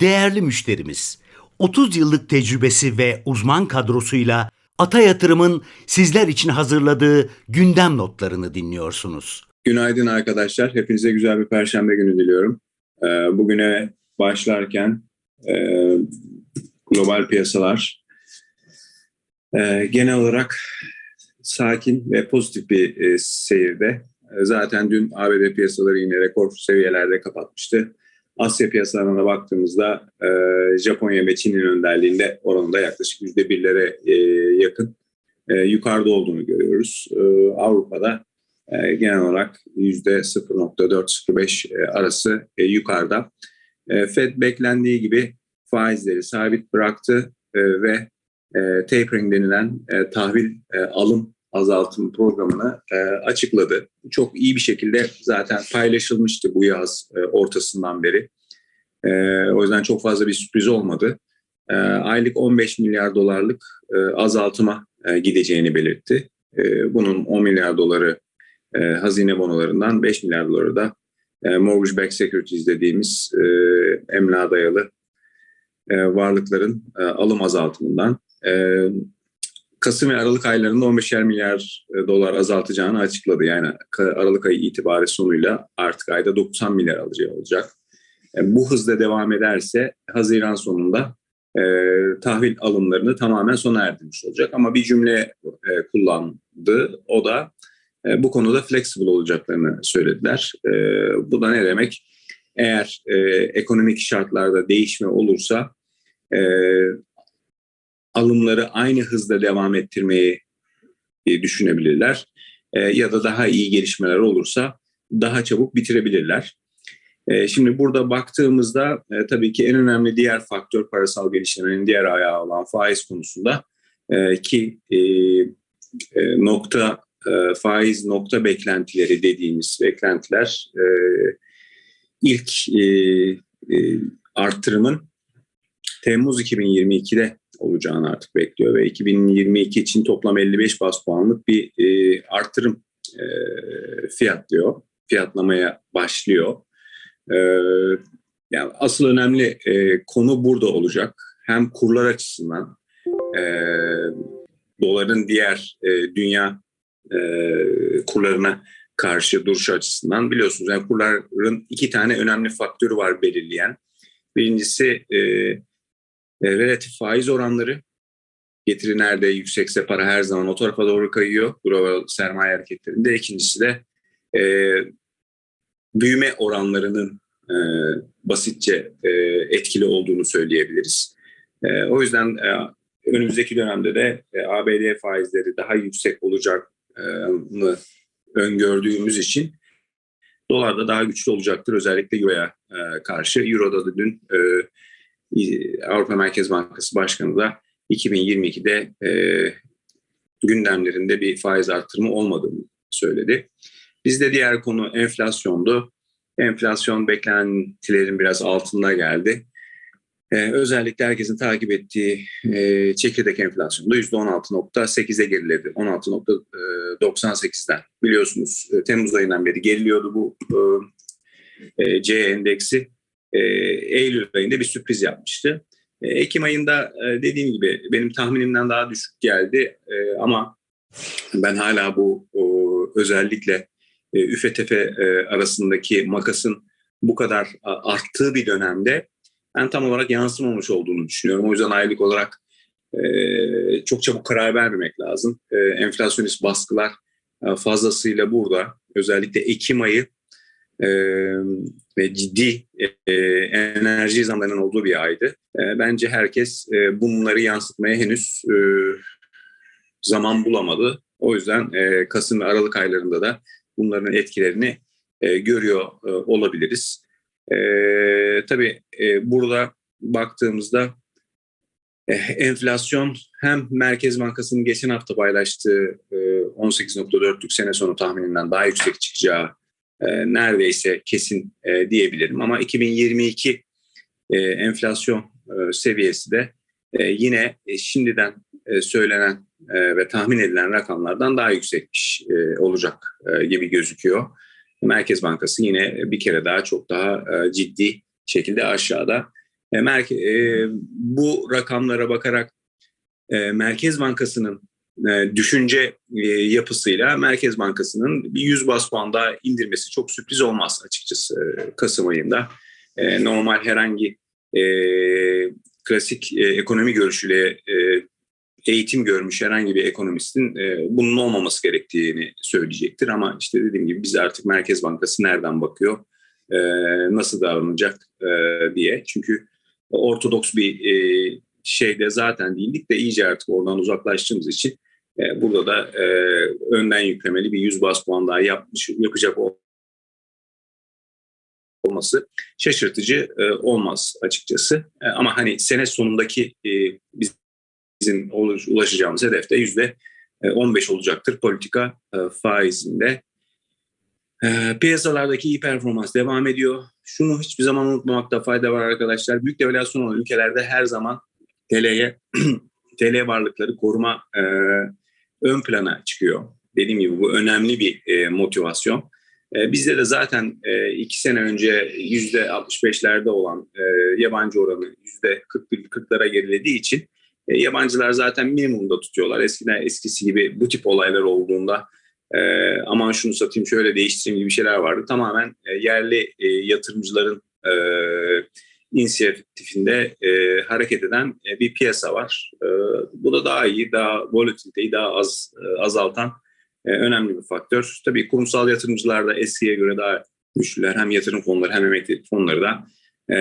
Değerli müşterimiz, 30 yıllık tecrübesi ve uzman kadrosuyla Ata Yatırım'ın sizler için hazırladığı gündem notlarını dinliyorsunuz. Günaydın arkadaşlar. Hepinize güzel bir perşembe günü diliyorum. Ee, bugüne başlarken e, global piyasalar e, genel olarak sakin ve pozitif bir e, seyirde. E, zaten dün ABD piyasaları yine rekor seviyelerde kapatmıştı. Asya piyasalarına baktığımızda e, Japonya ve Çin'in önderliğinde oranında yaklaşık %1'lere e, yakın e, yukarıda olduğunu görüyoruz. E, Avrupa'da e, genel olarak %0.4-0.5 e, arası e, yukarıda. E, Fed beklendiği gibi faizleri sabit bıraktı e, ve e, tapering denilen e, tahvil e, alım azaltım programını e, açıkladı. Çok iyi bir şekilde zaten paylaşılmıştı bu yaz e, ortasından beri. E, o yüzden çok fazla bir sürpriz olmadı. E, aylık 15 milyar dolarlık e, azaltıma e, gideceğini belirtti. E, bunun 10 milyar doları e, hazine bonolarından 5 milyar doları da e, mortgage backed securities dediğimiz e, emlağa dayalı e, varlıkların e, alım azaltımından Kasım ve Aralık aylarında 15'er milyar e, dolar azaltacağını açıkladı. Yani Aralık ayı itibari sonuyla artık ayda 90 milyar alacağı olacak. E, bu hızla devam ederse Haziran sonunda e, tahvil alımlarını tamamen sona erdirmiş olacak. Ama bir cümle kullandı. O da bu konuda flexible olacaklarını söylediler. Bu da ne demek? Eğer ekonomik şartlarda değişme olursa alımları aynı hızda devam ettirmeyi e, düşünebilirler. E, ya da daha iyi gelişmeler olursa daha çabuk bitirebilirler. E, şimdi burada baktığımızda tabii ki en önemli diğer faktör parasal gelişmenin diğer ayağı olan faiz konusunda ki nokta faiz nokta beklentileri dediğimiz beklentiler ilk e, arttırımın Temmuz 2022'de olacağını artık bekliyor ve 2022 için toplam 55 bas puanlık bir e, artırım e, fiyatlıyor, fiyatlamaya başlıyor. E, yani asıl önemli e, konu burada olacak. Hem kurlar açısından, e, doların diğer e, dünya e, kurlarına karşı duruş açısından biliyorsunuz yani kurların iki tane önemli faktörü var belirleyen. Birincisi e, e, relatif faiz oranları getiri nerede yüksekse para her zaman o tarafa doğru kayıyor global sermaye hareketlerinde. İkincisi de e, büyüme oranlarının e, basitçe e, etkili olduğunu söyleyebiliriz. E, o yüzden e, önümüzdeki dönemde de e, ABD faizleri daha yüksek olacağını öngördüğümüz için dolar da daha güçlü olacaktır özellikle Euro'ya e, karşı. Euro'da da dün e, Avrupa Merkez Bankası Başkanı da 2022'de e, gündemlerinde bir faiz artırımı olmadığını söyledi. Bizde diğer konu enflasyondu. Enflasyon beklentilerin biraz altında geldi. Ee, özellikle herkesin takip ettiği e, çekirdek enflasyonda %16.8'e geriledi. 16.98'den. Biliyorsunuz e, Temmuz ayından beri geriliyordu bu e C endeksi e, Eylül ayında bir sürpriz yapmıştı. E, Ekim ayında e, dediğim gibi benim tahminimden daha düşük geldi ama ben hala bu özellikle e, üfe tefe arasındaki makasın bu kadar arttığı bir dönemde ben tam olarak yansımamış olduğunu düşünüyorum. O yüzden aylık olarak çok çabuk karar vermemek lazım. Enflasyonist baskılar fazlasıyla burada. Özellikle Ekim ayı ve ciddi enerji zamlarının olduğu bir aydı. Bence herkes bunları yansıtmaya henüz zaman bulamadı. O yüzden Kasım ve Aralık aylarında da bunların etkilerini görüyor olabiliriz. Tabii burada baktığımızda e, enflasyon hem Merkez Bankası'nın geçen hafta paylaştığı e, 18.4'lük sene sonu tahmininden daha yüksek çıkacağı e, neredeyse kesin e, diyebilirim. Ama 2022 e, enflasyon seviyesi de yine şimdiden söylenen ve tahmin edilen rakamlardan daha yüksekmiş olacak gibi gözüküyor. Merkez Bankası yine bir kere daha çok daha ciddi şekilde aşağıda. Merke, e, bu rakamlara bakarak e, Merkez Bankası'nın e, düşünce e, yapısıyla Merkez Bankası'nın bir 100 bas puan daha indirmesi çok sürpriz olmaz açıkçası e, Kasım ayında. Normal herhangi klasik ekonomi görüşüyle eğitim görmüş herhangi bir ekonomistin bunun olmaması gerektiğini söyleyecektir. Ama işte dediğim gibi biz artık Merkez Bankası nereden bakıyor, nasıl davranacak diye. Çünkü ortodoks bir şeyde zaten değildik de iyice artık oradan uzaklaştığımız için e, burada da e, önden yüklemeli bir 100 bas puan daha yapmış, yapacak ol- olması şaşırtıcı e, olmaz açıkçası. E, ama hani sene sonundaki e, biz bizim ulaş- ulaşacağımız hedefte yüzde e, 15 olacaktır politika e, faizinde. E, Piyasalardaki iyi performans devam ediyor. Şunu hiçbir zaman unutmamakta fayda var arkadaşlar. Büyük devalüasyon olan ülkelerde her zaman TL'ye TL varlıkları koruma e, ön plana çıkıyor. Dediğim gibi bu önemli bir e, motivasyon. E, bizde de zaten e, iki sene önce yüzde 65'lerde olan e, yabancı oranı yüzde 40'lara gerilediği için e, yabancılar zaten minimumda tutuyorlar. Eskiden eskisi gibi bu tip olaylar olduğunda e, aman şunu satayım şöyle değiştireyim gibi şeyler vardı. Tamamen e, yerli e, yatırımcıların e, inisiyatifinde e, hareket eden e, bir piyasa var. E, bu da daha iyi, daha volatiliteyi daha az e, azaltan e, önemli bir faktör. Tabii kurumsal yatırımcılar da eskiye göre daha güçlüler. Hem yatırım fonları hem emeklilik fonları da e,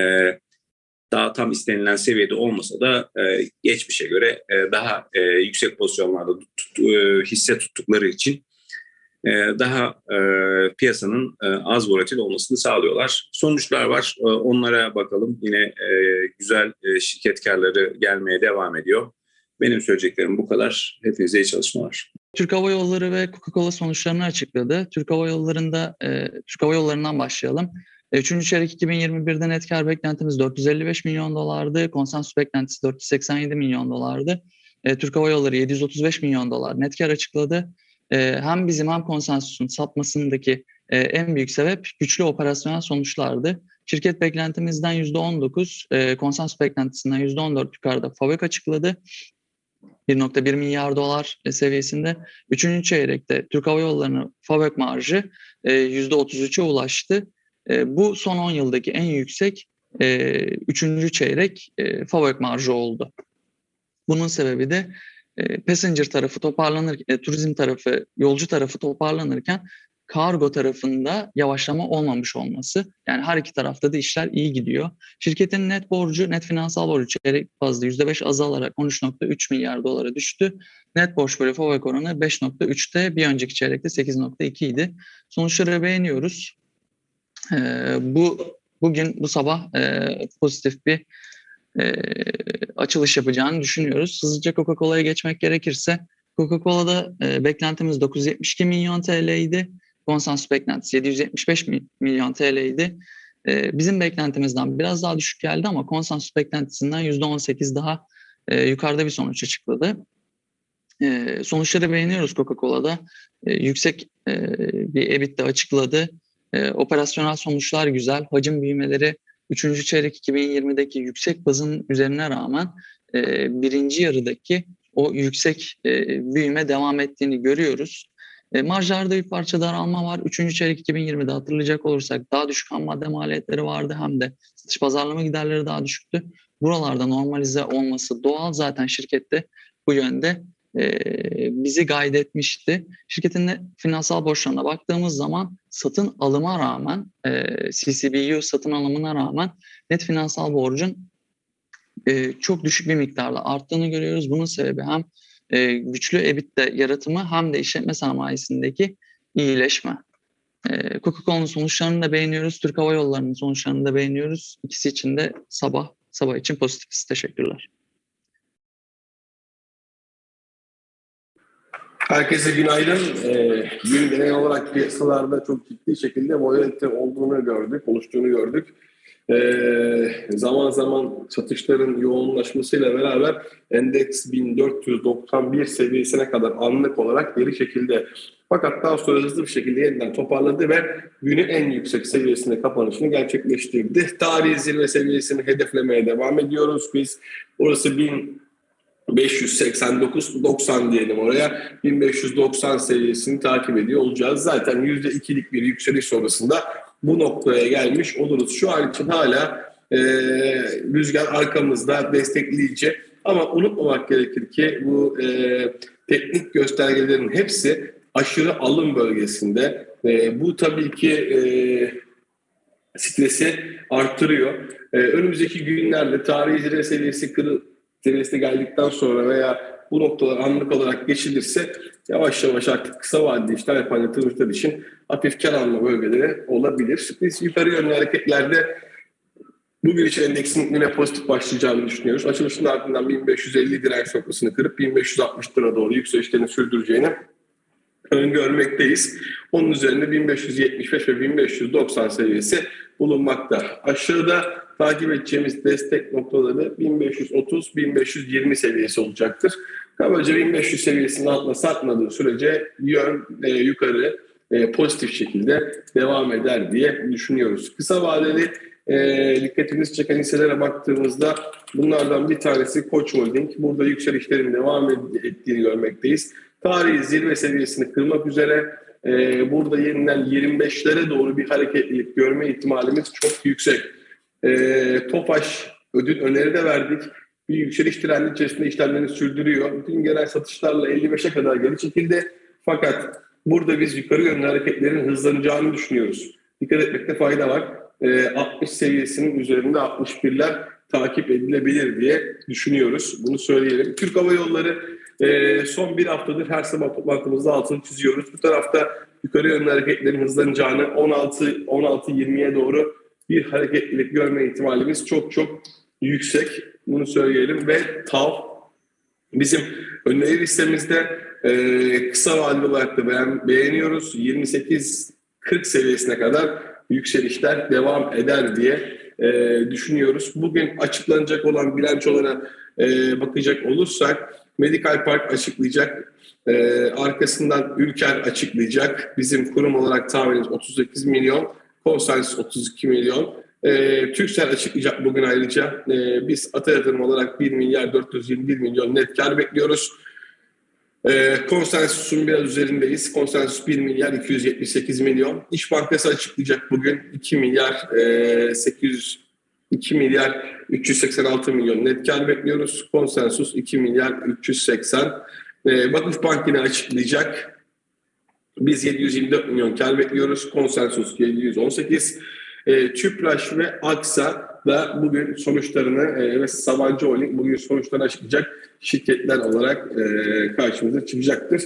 daha tam istenilen seviyede olmasa da e, geçmişe göre e, daha e, yüksek pozisyonlarda tut, e, hisse tuttukları için daha e, piyasanın e, az volatil olmasını sağlıyorlar. Sonuçlar var. E, onlara bakalım. Yine e, güzel e, şirket karları gelmeye devam ediyor. Benim söyleyeceklerim bu kadar. Hepinize iyi çalışmalar. Türk Hava Yolları ve Coca-Cola sonuçlarını açıkladı. Türk Hava Yolları'nda e, Türk Hava Yolları'ndan başlayalım. E, Üçüncü çeyrek 2021'de net kar beklentimiz 455 milyon dolardı. Konsensüs beklentisi 487 milyon dolardı. E, Türk Hava Yolları 735 milyon dolar net kar açıkladı. E, hem bizim hem konsensüsün satmasındaki e, en büyük sebep güçlü operasyonel sonuçlardı. Şirket beklentimizden %19, e, konsensüs beklentisinden %14 yukarıda FAVÖK açıkladı. 1.1 milyar dolar seviyesinde. Üçüncü çeyrekte Türk Hava Yolları'nın FAVÖK marjı e, %33'e ulaştı. E, bu son 10 yıldaki en yüksek e, üçüncü çeyrek e, FAVÖK marjı oldu. Bunun sebebi de e, passenger tarafı toparlanır, e, turizm tarafı, yolcu tarafı toparlanırken kargo tarafında yavaşlama olmamış olması. Yani her iki tarafta da işler iyi gidiyor. Şirketin net borcu, net finansal borcu çeyrek bazlı %5 azalarak 13.3 milyar dolara düştü. Net borç bölü FAVÖK oranı 5.3'te, bir önceki çeyrekte 8.2 idi. Sonuçları beğeniyoruz. Ee, bu bugün bu sabah e, pozitif bir e, açılış yapacağını düşünüyoruz. Hızlıca Coca-Cola'ya geçmek gerekirse Coca-Cola'da e, beklentimiz 972 milyon TL idi. Konsensüs beklentisi 775 milyon TL idi. E, bizim beklentimizden biraz daha düşük geldi ama konsensüs beklentisinden %18 daha e, yukarıda bir sonuç açıkladı. E, sonuçları beğeniyoruz Coca-Cola'da. E, yüksek e, bir EBITDA açıkladı. E, operasyonel sonuçlar güzel. Hacim büyümeleri 3. çeyrek 2020'deki yüksek bazın üzerine rağmen e, birinci yarıdaki o yüksek e, büyüme devam ettiğini görüyoruz. E, marjlarda bir parça daralma var. 3. çeyrek 2020'de hatırlayacak olursak daha düşük ham madde maliyetleri vardı hem de satış pazarlama giderleri daha düşüktü. Buralarda normalize olması doğal zaten şirkette bu yönde e, bizi guide etmişti. Şirketin de finansal borçlarına baktığımız zaman satın alıma rağmen e, CCBU satın alımına rağmen net finansal borcun e, çok düşük bir miktarda arttığını görüyoruz. Bunun sebebi hem e, güçlü EBITDA yaratımı hem de işletme sermayesindeki iyileşme. E, Coca-Cola'nın sonuçlarını da beğeniyoruz. Türk Hava Yolları'nın sonuçlarını da beğeniyoruz. İkisi için de sabah sabah için pozitifiz. Teşekkürler. Herkese günaydın. Ee, gün genel olarak piyasalarda çok ciddi şekilde volatilite olduğunu gördük, oluştuğunu gördük. Ee, zaman zaman satışların yoğunlaşmasıyla beraber endeks 1491 seviyesine kadar anlık olarak geri çekildi. Fakat daha sonra hızlı bir şekilde yeniden toparladı ve günün en yüksek seviyesinde kapanışını gerçekleştirdi. Tarihi zirve seviyesini hedeflemeye devam ediyoruz. Biz orası 1000 589-90 diyelim oraya. 1590 seviyesini takip ediyor olacağız. Zaten %2'lik bir yükseliş sonrasında bu noktaya gelmiş oluruz. Şu an için hala e, rüzgar arkamızda destekleyici. Ama unutmamak gerekir ki bu e, teknik göstergelerin hepsi aşırı alım bölgesinde. E, bu tabii ki e, stresi arttırıyor. E, önümüzdeki günlerde tarihi zirve seviyesi kırı, seviyesine geldikten sonra veya bu noktalar anlık olarak geçilirse yavaş yavaş artık kısa vadeli işler yapan yatırımcılar için hafif kar alma bölgeleri olabilir. Biz yukarı yönlü hareketlerde bugün için endeksin yine pozitif başlayacağını düşünüyoruz. Açılışın ardından 1550 direnç noktasını kırıp 1560 lira doğru yükselişlerini sürdüreceğini öngörmekteyiz. Onun üzerinde 1575 ve 1590 seviyesi bulunmakta. Aşağıda takip edeceğimiz destek noktaları 1530-1520 seviyesi olacaktır. Kabaca 1500 seviyesinin altına sarkmadığı sürece yön e, yukarı e, pozitif şekilde devam eder diye düşünüyoruz. Kısa vadeli e, dikkatimizi çeken hisselere baktığımızda bunlardan bir tanesi Koç Holding. Burada yükselişlerin devam ettiğini görmekteyiz. Tarihi zirve seviyesini kırmak üzere e, burada yeniden 25'lere doğru bir hareketlilik görme ihtimalimiz çok yüksek. E, Tofaş ödül öneri de verdik. Bir yükseliş trendi içerisinde işlemlerini sürdürüyor. Bütün genel satışlarla 55'e kadar geri çekildi. Fakat burada biz yukarı yönlü hareketlerin hızlanacağını düşünüyoruz. Dikkat etmekte fayda var. E, 60 seviyesinin üzerinde 61'ler takip edilebilir diye düşünüyoruz. Bunu söyleyelim. Türk Hava Yolları e, son bir haftadır her sabah toplantımızda altını çiziyoruz. Bu tarafta yukarı yönlü hareketlerin hızlanacağını 16-20'ye doğru bir hareketlilik görme ihtimalimiz çok çok yüksek. Bunu söyleyelim ve TAV bizim öneri listemizde e, kısa vadeli olarak da beğen, beğeniyoruz. 28-40 seviyesine kadar yükselişler devam eder diye e, düşünüyoruz. Bugün açıklanacak olan bilançolara e, bakacak olursak Medical Park açıklayacak. E, arkasından Ülker açıklayacak. Bizim kurum olarak tahminimiz 38 milyon. Konsensus 32 milyon. E, Türksel açıklayacak bugün ayrıca. E, biz Ata Yatırım olarak 1 milyar 421 milyon net kar bekliyoruz. E, konsensusun biraz üzerindeyiz. Konsensus 1 milyar 278 milyon. İş Bankası açıklayacak bugün 2 milyar e, 800 2 milyar 386 milyon net kar bekliyoruz. Konsensus 2 milyar 380. E, Vakıf Bank yine açıklayacak. Biz 724 milyon kar. Konsensus 718. E, Tüpraş ve Aksa da bugün sonuçlarını e, ve Sabancı Holding bugün sonuçlarını açıklayacak şirketler olarak e, karşımıza çıkacaktır.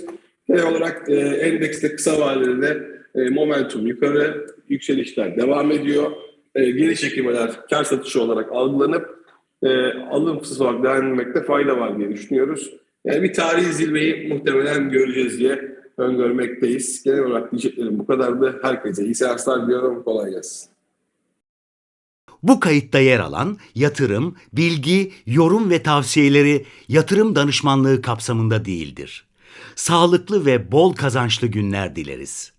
Genel olarak e, endekste kısa vadede de e, momentum yukarı, yükselişler devam ediyor. E, geri çekilmeler kar satışı olarak algılanıp e, alım fırsatı olarak değerlendirmekte fayda var diye düşünüyoruz. Yani bir tarihi zirveyi muhtemelen göreceğiz diye öngörmekteyiz. Genel olarak diyeceklerim bu kadardı. Herkese iyi seanslar diliyorum. Kolay gelsin. Bu kayıtta yer alan yatırım, bilgi, yorum ve tavsiyeleri yatırım danışmanlığı kapsamında değildir. Sağlıklı ve bol kazançlı günler dileriz.